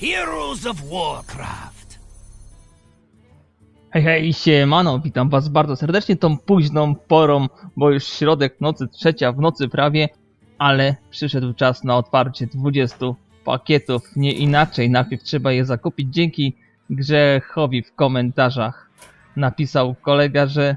Heroes of Warcraft. Hej, hej, siemano, witam was bardzo serdecznie tą późną porą, bo już środek nocy, trzecia w nocy prawie, ale przyszedł czas na otwarcie 20 pakietów, nie inaczej, najpierw trzeba je zakupić dzięki Grzechowi w komentarzach. Napisał kolega, że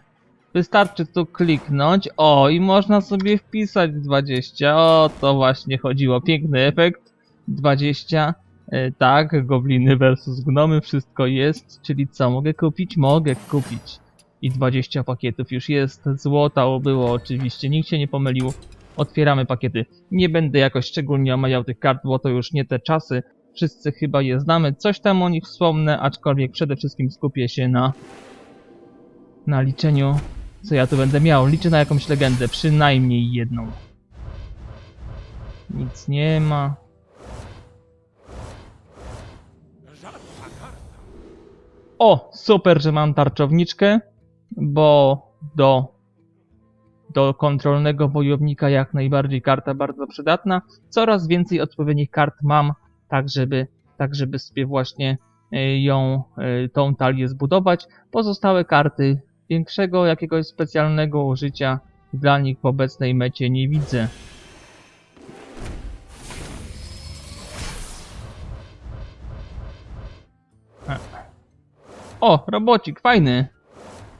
wystarczy tu kliknąć, o i można sobie wpisać 20, o to właśnie chodziło, piękny efekt, 20 E, tak, gobliny versus gnomy, wszystko jest, czyli co, mogę kupić? Mogę kupić. I 20 pakietów już jest, złota było oczywiście, nikt się nie pomylił. Otwieramy pakiety. Nie będę jakoś szczególnie omawiał tych kart, bo to już nie te czasy. Wszyscy chyba je znamy, coś tam o nich wspomnę, aczkolwiek przede wszystkim skupię się na... na liczeniu, co ja tu będę miał. Liczę na jakąś legendę, przynajmniej jedną. Nic nie ma. O, super, że mam tarczowniczkę, bo do, do kontrolnego wojownika jak najbardziej karta bardzo przydatna. Coraz więcej odpowiednich kart mam, tak żeby, tak żeby sobie właśnie y, ją, y, tą talię zbudować. Pozostałe karty większego jakiegoś specjalnego użycia dla nich w obecnej mecie nie widzę. O, robocik, fajny.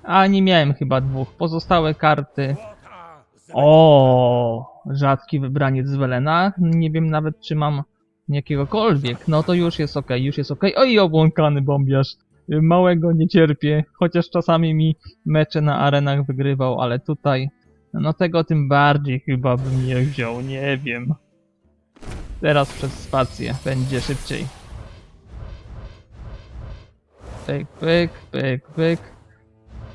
A nie miałem chyba dwóch. Pozostałe karty. O, rzadki wybraniec z Welena. Nie wiem nawet, czy mam jakiegokolwiek. No to już jest ok, już jest ok. Oj, obłąkany bombiarz. Małego nie cierpię, chociaż czasami mi mecze na arenach wygrywał, ale tutaj, no tego tym bardziej chyba bym nie wziął, nie wiem. Teraz przez spację będzie szybciej. Pyk, pyk, pyk, pyk.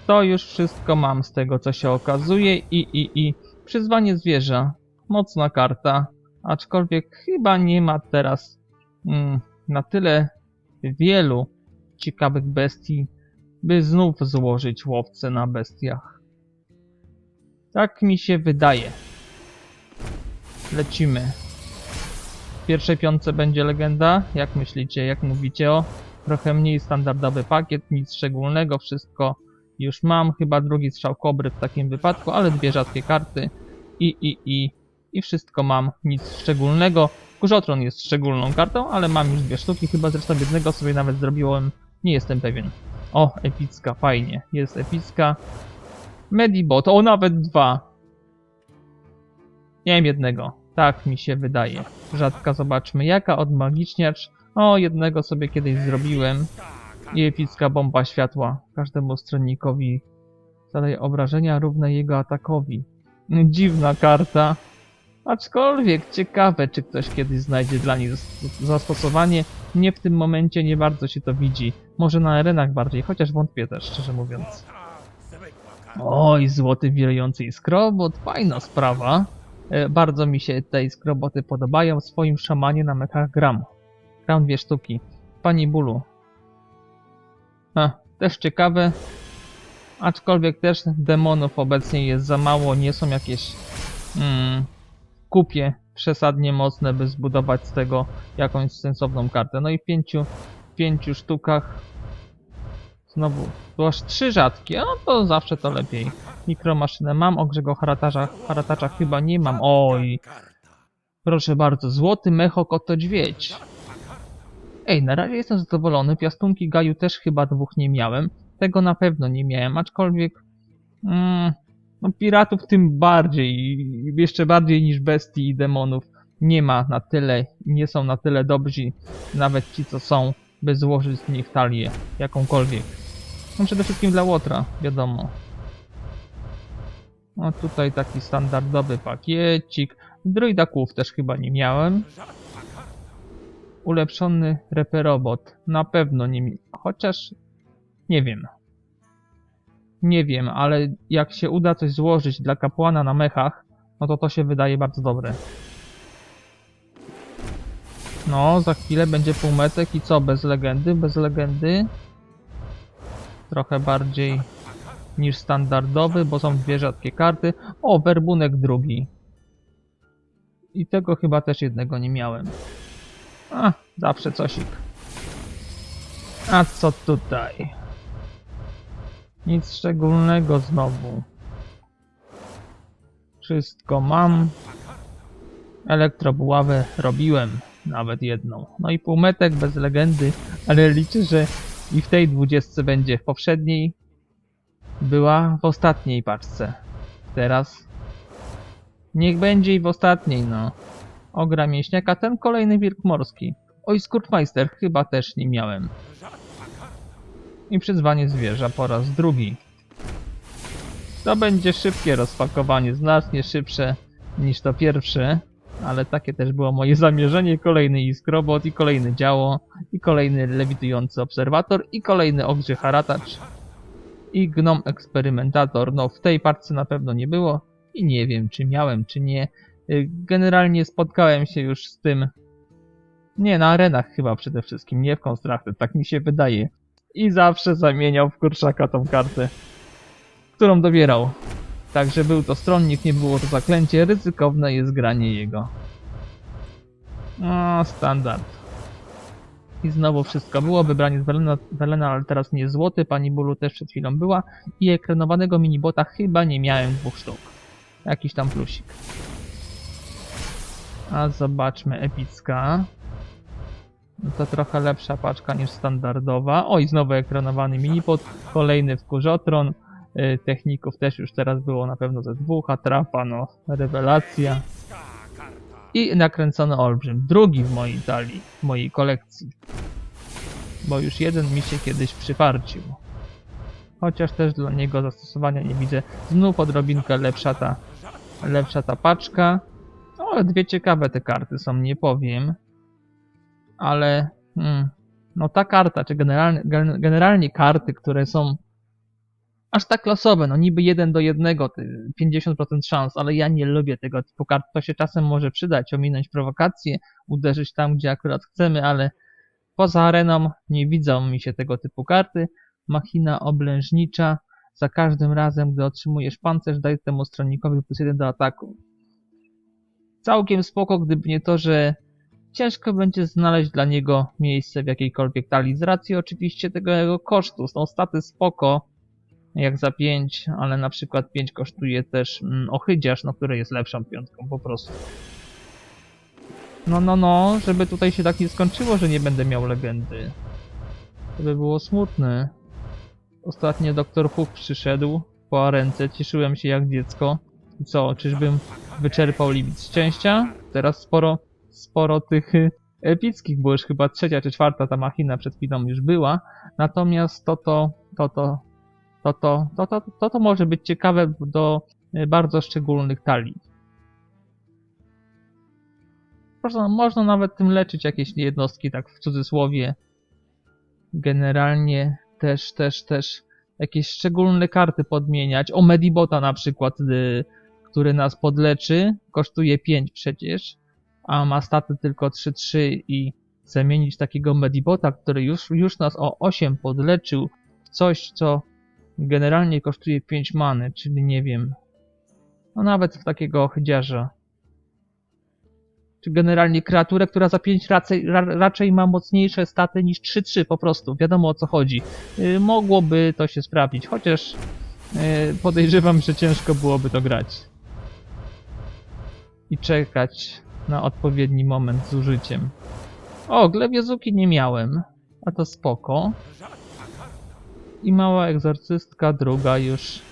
To już wszystko mam z tego, co się okazuje. I, i, i. Przyzwanie zwierza. Mocna karta. Aczkolwiek chyba nie ma teraz mm, na tyle wielu ciekawych bestii, by znów złożyć łowcę na bestiach. Tak mi się wydaje. Lecimy. W pierwszej piątce będzie legenda. Jak myślicie, jak mówicie o? Trochę mniej standardowy pakiet, nic szczególnego, wszystko już mam, chyba drugi strzał kobry w takim wypadku, ale dwie rzadkie karty i, i, i, i wszystko mam, nic szczególnego. Kurzotron jest szczególną kartą, ale mam już dwie sztuki, chyba zresztą jednego sobie nawet zrobiłem, nie jestem pewien. O, epicka, fajnie, jest epicka. Medibot, o nawet dwa. Miałem jednego, tak mi się wydaje. Rzadka, zobaczmy jaka, od magiczniacz. O, jednego sobie kiedyś zrobiłem. I epicka bomba światła. Każdemu stronnikowi zadaje obrażenia równe jego atakowi. Dziwna karta. Aczkolwiek ciekawe, czy ktoś kiedyś znajdzie dla niej zas- zastosowanie. Nie w tym momencie nie bardzo się to widzi. Może na arenach bardziej, chociaż wątpię też, szczerze mówiąc. Oj, złoty wirujący skrobot, fajna sprawa. E, Bardzo mi się te skroboty podobają. W swoim szamanie na mechach gram. Gram dwie sztuki. Pani Bulu. A, też ciekawe. Aczkolwiek też demonów obecnie jest za mało. Nie są jakieś mm, kupie przesadnie mocne, by zbudować z tego jakąś sensowną kartę. No i w pięciu, w pięciu sztukach znowu było aż trzy rzadkie, no to zawsze to lepiej. Mikromaszynę mam, ogrzego haratacza, haratacza chyba nie mam. Oj, proszę bardzo, złoty mecho kotodźwiedź. Ej, na razie jestem zadowolony. Piastunki Gaju też chyba dwóch nie miałem. Tego na pewno nie miałem, aczkolwiek... Mm, no piratów tym bardziej, jeszcze bardziej niż bestii i demonów. Nie ma na tyle, nie są na tyle dobrzy, nawet ci co są, by złożyć z nich talię, jakąkolwiek. No przede wszystkim dla Łotra, wiadomo. No tutaj taki standardowy pakiecik. Druidaków też chyba nie miałem. Ulepszony reperobot. Na pewno nie mi... Chociaż... Nie wiem. Nie wiem, ale jak się uda coś złożyć dla kapłana na mechach, no to to się wydaje bardzo dobre. No, za chwilę będzie półmetek i co, bez legendy? Bez legendy? Trochę bardziej niż standardowy, bo są dwie rzadkie karty. O, werbunek drugi. I tego chyba też jednego nie miałem. A, zawsze cosik. A co tutaj? Nic szczególnego znowu. Wszystko mam. Elektrobuławę robiłem. Nawet jedną. No i półmetek bez legendy, ale liczę, że i w tej dwudziestce będzie. W poprzedniej była w ostatniej paczce. Teraz niech będzie i w ostatniej, no. Ogra mięśniaka, ten kolejny wilk morski. Oj, Skurczmeister, chyba też nie miałem. I przyzwanie zwierza po raz drugi. To będzie szybkie rozpakowanie, znacznie szybsze niż to pierwsze, ale takie też było moje zamierzenie. Kolejny iskrobot i kolejne działo, i kolejny lewitujący obserwator, i kolejny ogrzy haratacz, i gnom eksperymentator. No w tej parce na pewno nie było i nie wiem czy miałem, czy nie. Y, Generalnie spotkałem się już z tym. Nie, na arenach chyba przede wszystkim, nie w Constructed, tak mi się wydaje. I zawsze zamieniał w kurczaka tą kartę, którą dobierał. Także był to stronnik, nie było to zaklęcie, ryzykowne jest granie jego. O, standard. I znowu wszystko było, wybranie z Welena, Welena, ale teraz nie złoty, pani Bulu też przed chwilą była. I ekranowanego minibota chyba nie miałem dwóch sztuk. Jakiś tam plusik. A zobaczmy, epicka. No to trochę lepsza paczka niż standardowa. Oj, znowu ekranowany minipod, kolejny wkurzotron. Y, Techników też już teraz było na pewno ze dwóch, atrapa, no, rewelacja. I nakręcony olbrzym, drugi w mojej talii, w mojej kolekcji. Bo już jeden mi się kiedyś przyparcił. Chociaż też dla niego zastosowania nie widzę. Znów odrobinkę lepsza ta, lepsza ta paczka. O, dwie ciekawe te karty są, nie powiem. Ale, hmm, no ta karta, czy generalnie, gen- generalnie karty, które są aż tak losowe, no niby jeden do jednego, ty- 50% szans, ale ja nie lubię tego typu kart. To się czasem może przydać, ominąć prowokację, uderzyć tam, gdzie akurat chcemy, ale poza areną nie widzą mi się tego typu karty. Machina oblężnicza. Za każdym razem, gdy otrzymujesz pancerz, daj temu stronnikowi plus jeden do ataku. Całkiem spoko, gdyby nie to, że ciężko będzie znaleźć dla niego miejsce w jakiejkolwiek talii. Z racji oczywiście tego jego kosztu. Są staty spoko, jak za 5, ale na przykład 5 kosztuje też mm, ochydziarz, no który jest lepszą piątką po prostu. No, no, no, żeby tutaj się tak nie skończyło, że nie będę miał legendy. To by było smutne. Ostatnio doktor Hook przyszedł po ręce, cieszyłem się jak dziecko. Co, czyżbym wyczerpał limit szczęścia? Teraz sporo, sporo tych y, epickich, bo już chyba trzecia czy czwarta ta machina przed chwilą już była. Natomiast to to, to to, to to, to to, to, to może być ciekawe do y, bardzo szczególnych talii. Można, można nawet tym leczyć jakieś jednostki, tak w cudzysłowie. Generalnie też, też, też jakieś szczególne karty podmieniać. O Medibota na przykład, y, który nas podleczy, kosztuje 5 przecież, a ma staty tylko 3-3 i zamienić takiego Medibota, który już, już nas o 8 podleczył w coś, co generalnie kosztuje 5 many, czyli nie wiem, no nawet w takiego chydziarza. Czy generalnie kreaturę, która za 5 raczej, ra, raczej ma mocniejsze staty niż 3-3 po prostu. Wiadomo o co chodzi. Yy, mogłoby to się sprawdzić, chociaż yy, podejrzewam, że ciężko byłoby to grać. I czekać na odpowiedni moment z użyciem. O, glebiezuki nie miałem. A to spoko. I mała egzorcystka, druga już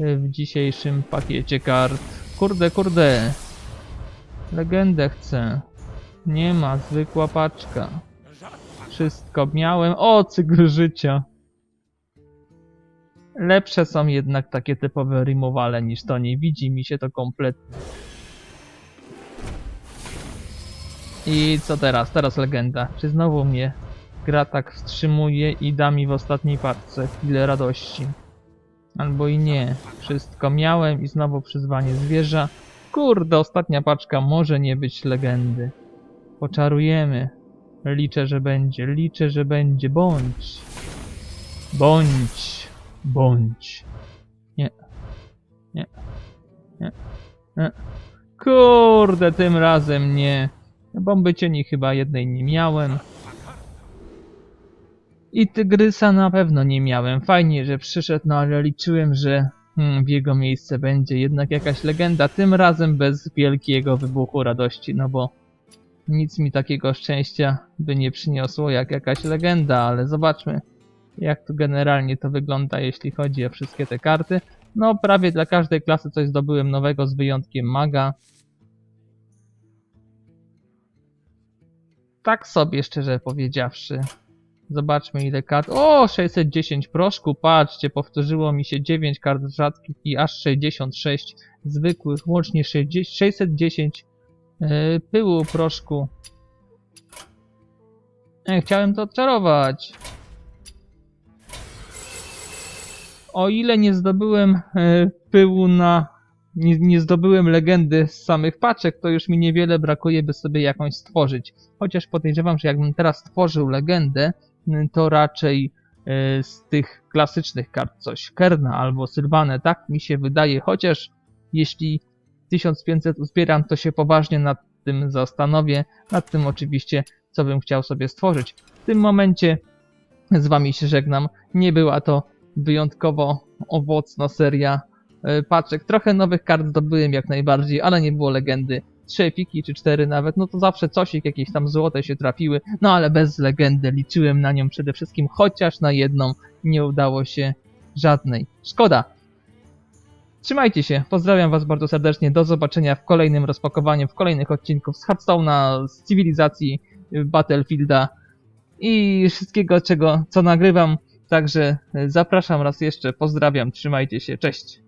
y, w dzisiejszym pakiecie kart. Kurde, kurde. Legendę chcę. Nie ma, zwykła paczka. Wszystko miałem. O, cykl życia. Lepsze są jednak takie typowe removale niż to. Nie widzi mi się to kompletnie. I co teraz? Teraz legenda. Czy znowu mnie gra tak wstrzymuje i da mi w ostatniej paczce chwilę radości? Albo i nie. Wszystko miałem i znowu przyzwanie zwierza. Kurde, ostatnia paczka może nie być legendy. Poczarujemy. Liczę, że będzie. Liczę, że będzie. Bądź. Bądź. Bądź. Nie. Nie. Nie. nie. Kurde, tym razem nie. Bomby cieni chyba jednej nie miałem. I Tygrysa na pewno nie miałem. Fajnie, że przyszedł, no ale liczyłem, że hmm, w jego miejsce będzie jednak jakaś legenda. Tym razem bez wielkiego wybuchu radości, no bo nic mi takiego szczęścia by nie przyniosło jak jakaś legenda, ale zobaczmy jak tu generalnie to wygląda, jeśli chodzi o wszystkie te karty. No, prawie dla każdej klasy coś zdobyłem nowego, z wyjątkiem maga. Tak sobie, szczerze powiedziawszy. Zobaczmy ile kart. O, 610 proszku, patrzcie, powtórzyło mi się 9 kart rzadkich i aż 66 zwykłych, łącznie 60, 610 yy, pyłu proszku. E, chciałem to odczarować. O ile nie zdobyłem e, pyłu na. Nie, nie zdobyłem legendy z samych paczek, to już mi niewiele brakuje, by sobie jakąś stworzyć. Chociaż podejrzewam, że jakbym teraz stworzył legendę, m, to raczej e, z tych klasycznych kart coś Kerna albo Sylwanę, tak mi się wydaje. Chociaż jeśli 1500 uzbieram, to się poważnie nad tym zastanowię. Nad tym oczywiście, co bym chciał sobie stworzyć. W tym momencie z wami się żegnam. Nie była to wyjątkowo owocna seria paczek. Trochę nowych kart zdobyłem jak najbardziej, ale nie było legendy. Trzy epiki czy cztery nawet, no to zawsze cosik, jakieś tam złote się trafiły, no ale bez legendy. Liczyłem na nią przede wszystkim, chociaż na jedną nie udało się żadnej. Szkoda. Trzymajcie się, pozdrawiam was bardzo serdecznie, do zobaczenia w kolejnym rozpakowaniu, w kolejnych odcinków z Hearthstone'a, z cywilizacji, y, Battlefielda i wszystkiego, czego, co nagrywam. Także zapraszam raz jeszcze, pozdrawiam, trzymajcie się, cześć.